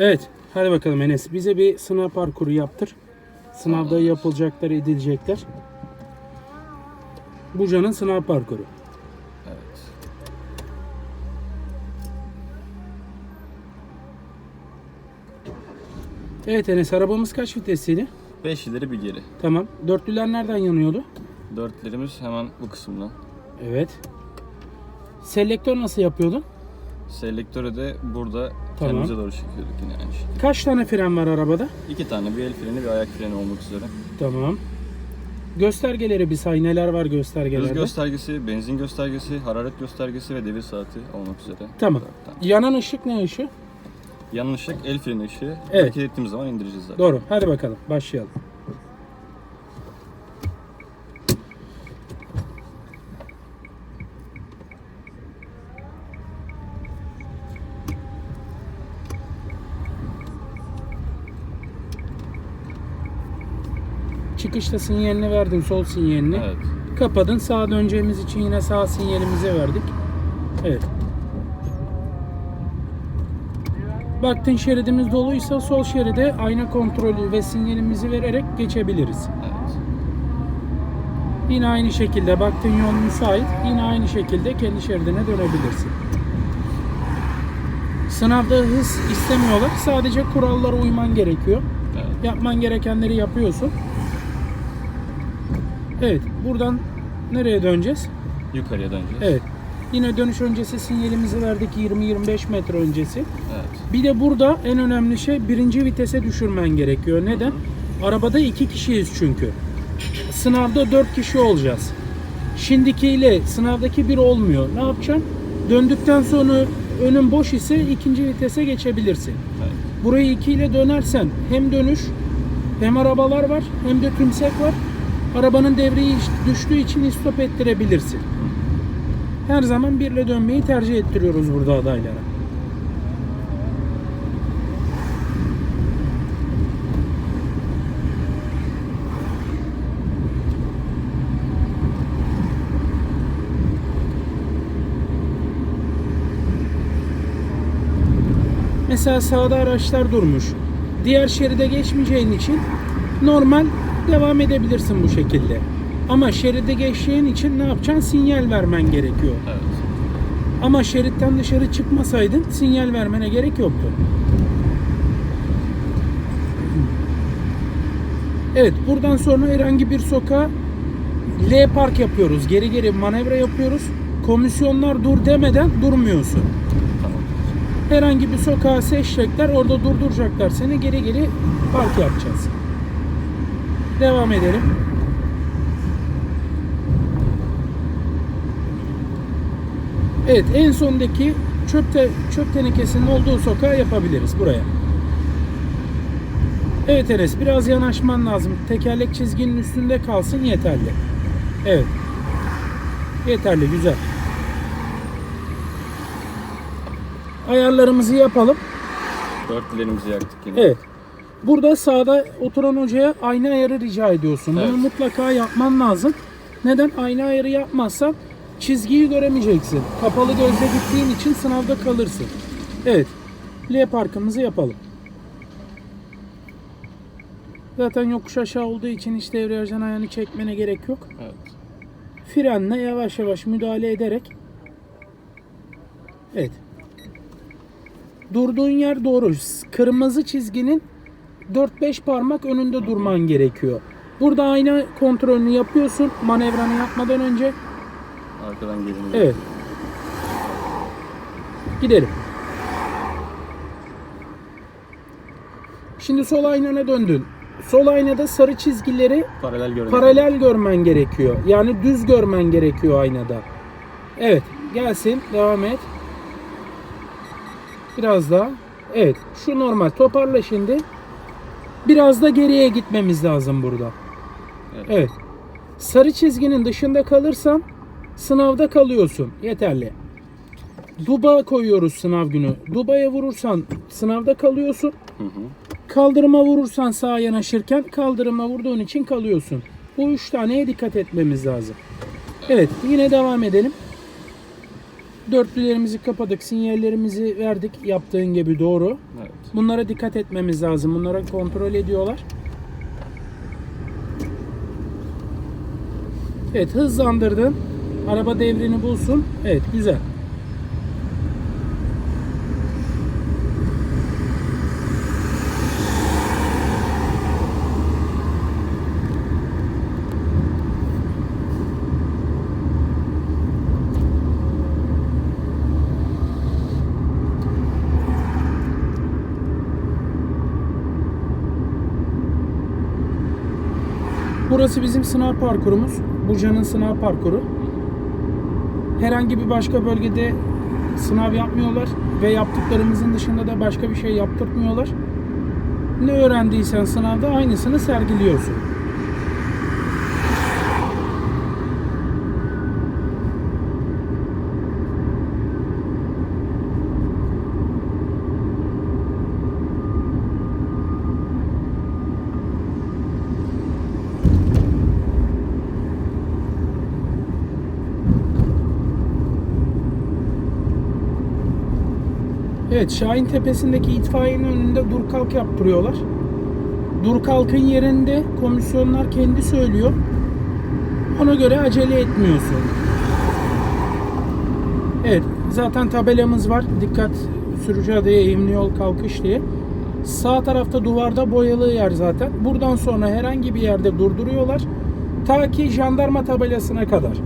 Evet. Hadi bakalım Enes. Bize bir sınav parkuru yaptır. Sınavda yapılacaklar, edilecekler. Buca'nın sınav parkuru. Evet. Evet Enes arabamız kaç vitesliydi? 5 ileri bir geri. Tamam. Dörtlüler nereden yanıyordu? Dörtlerimiz hemen bu kısımda. Evet. Selektör nasıl yapıyordun? Selektörü de burada Tamam. kendimize doğru çekiyorduk yine aynı şekilde. Kaç tane fren var arabada? İki tane bir el freni bir ayak freni olmak üzere. Tamam. Göstergeleri bir say. Neler var Hız göstergelerde? göstergesi, benzin göstergesi, hararet göstergesi ve devir saati olmak üzere. Tamam. Yanan ışık ne ışığı? Yan ışık el freni ışığı. Evet. Hareket ettiğimiz zaman indireceğiz zaten. Doğru. Hadi bakalım. Başlayalım. Çıkışta sinyalini verdim. Sol sinyalini. Evet. Kapadın. Sağa döneceğimiz için yine sağ sinyalimizi verdik. Evet. Baktın şeridimiz doluysa sol şeride ayna kontrolü ve sinyalimizi vererek geçebiliriz. Evet. Yine aynı şekilde baktın yol müsait. Yine aynı şekilde kendi şeridine dönebilirsin. Sınavda hız istemiyorlar. Sadece kurallara uyman gerekiyor. Evet. Yapman gerekenleri yapıyorsun. Evet, buradan nereye döneceğiz? Yukarıya döneceğiz. Evet. Yine dönüş öncesi sinyalimizi verdik 20-25 metre öncesi. Evet. Bir de burada en önemli şey birinci vitese düşürmen gerekiyor. Neden? Arabada iki kişiyiz çünkü. Sınavda dört kişi olacağız. Şimdikiyle sınavdaki bir olmuyor. Ne yapacaksın? Döndükten sonra önün boş ise ikinci vitese geçebilirsin. Evet. Burayı 2 ile dönersen hem dönüş hem arabalar var hem de tümsek var. Arabanın devreyi düştüğü için istop ettirebilirsin. Her zaman 1 ile dönmeyi tercih ettiriyoruz burada adaylara. Mesela sağda araçlar durmuş. Diğer şeride geçmeyeceğin için normal devam edebilirsin bu şekilde. Ama şeride geçeceğin için ne yapacaksın? Sinyal vermen gerekiyor. Evet. Ama şeritten dışarı çıkmasaydın sinyal vermene gerek yoktu. Evet buradan sonra herhangi bir sokağa L park yapıyoruz. Geri geri manevra yapıyoruz. Komisyonlar dur demeden durmuyorsun. Herhangi bir sokağa seçecekler, orada durduracaklar seni. Geri geri park yapacağız. Devam edelim. Evet, en sondaki çöp, te- çöp tenekesinin olduğu sokağa yapabiliriz buraya. Evet Enes, biraz yanaşman lazım. Tekerlek çizginin üstünde kalsın yeterli. Evet. Yeterli, güzel. Ayarlarımızı yapalım. Dörtlerimizi yaktık yine. Evet. Burada sağda oturan hocaya ayna ayarı rica ediyorsun. Bunu Evet. mutlaka yapman lazım. Neden? Ayna ayarı yapmazsan çizgiyi göremeyeceksin. Kapalı gözle gittiğin için sınavda kalırsın. Evet. L parkımızı yapalım. Zaten yokuş aşağı olduğu için hiç devriyajdan ayağını çekmene gerek yok. Evet. Frenle yavaş yavaş müdahale ederek Evet. Durduğun yer doğru. Kırmızı çizginin 4-5 parmak önünde durman gerekiyor. Burada ayna kontrolünü yapıyorsun manevranı yapmadan önce. Arkadan gelin. Evet. Gidelim. Şimdi sol aynana döndün. Sol aynada sarı çizgileri Paralel paralel görmen gerekiyor. Yani düz görmen gerekiyor aynada. Evet, gelsin. Devam et. Biraz daha. Evet, şu normal. Toparla şimdi. Biraz da geriye gitmemiz lazım burada. Evet. Evet. Sarı çizginin dışında kalırsan sınavda kalıyorsun. Yeterli. Duba koyuyoruz sınav günü. Dubaya vurursan sınavda kalıyorsun. Hı hı. Kaldırıma vurursan sağa yanaşırken kaldırıma vurduğun için kalıyorsun. Bu üç taneye dikkat etmemiz lazım. Evet yine devam edelim. Dörtlülerimizi kapadık. Sinyallerimizi verdik. Yaptığın gibi doğru. Evet. Bunlara dikkat etmemiz lazım. Bunlara kontrol ediyorlar. Evet hızlandırdım. Araba devrini bulsun. Evet güzel. Burası bizim sınav parkurumuz. Buca'nın sınav parkuru. Herhangi bir başka bölgede sınav yapmıyorlar ve yaptıklarımızın dışında da başka bir şey yaptırtmıyorlar. Ne öğrendiysen sınavda aynısını sergiliyorsun. Evet Şahin Tepesi'ndeki itfaiyenin önünde dur kalk yaptırıyorlar. Dur kalkın yerinde komisyonlar kendi söylüyor. Ona göre acele etmiyorsun. Evet zaten tabelamız var. Dikkat sürücü adaya eğimli yol kalkış diye. Sağ tarafta duvarda boyalı yer zaten. Buradan sonra herhangi bir yerde durduruyorlar. Ta ki jandarma tabelasına kadar.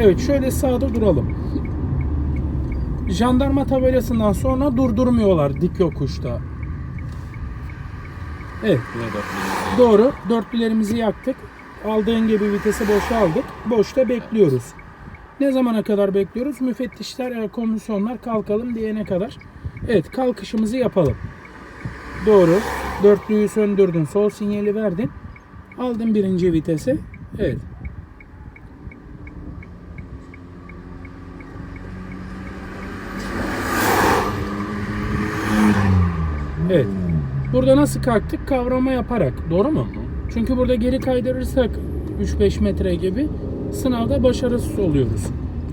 Evet şöyle sağda duralım. Jandarma tabelasından sonra durdurmuyorlar dik yokuşta. Evet doğru. Dörtlülerimizi yaktık. Aldığın gibi vitesi boşa aldık. Boşta bekliyoruz. Ne zamana kadar bekliyoruz? Müfettişler, e, komisyonlar kalkalım diyene kadar. Evet kalkışımızı yapalım. Doğru. Dörtlüyü söndürdün. Sol sinyali verdin. Aldın birinci vitese. Evet. Evet. Burada nasıl kalktık? Kavrama yaparak. Doğru mu? Çünkü burada geri kaydırırsak 3-5 metre gibi sınavda başarısız oluyoruz.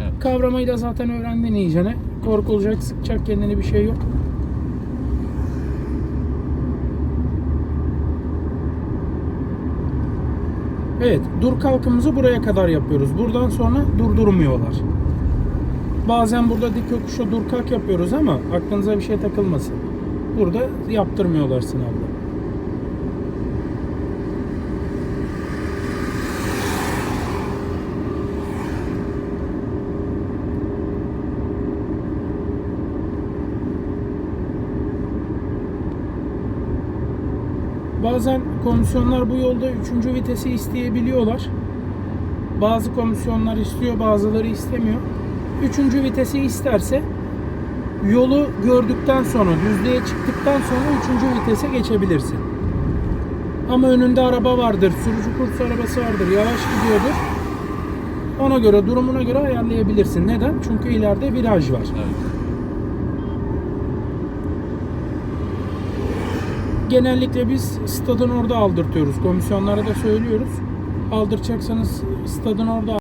Evet. Kavramayı da zaten öğrendin iyicene. Korkulacak, sıkacak kendini bir şey yok. Evet, dur kalkımızı buraya kadar yapıyoruz. Buradan sonra durdurmuyorlar. Bazen burada dik yokuşa dur kalk yapıyoruz ama aklınıza bir şey takılmasın. Burada yaptırmıyorlar sınavda. Bazen komisyonlar bu yolda 3. vitesi isteyebiliyorlar. Bazı komisyonlar istiyor, bazıları istemiyor. 3. vitesi isterse yolu gördükten sonra, düzlüğe çıktıktan sonra 3. vitese geçebilirsin. Ama önünde araba vardır, sürücü kurs arabası vardır, yavaş gidiyordur. Ona göre, durumuna göre ayarlayabilirsin. Neden? Çünkü ileride viraj var. Evet. Genellikle biz stadın orada aldırtıyoruz. Komisyonlara da söylüyoruz. Aldıracaksanız stadın orada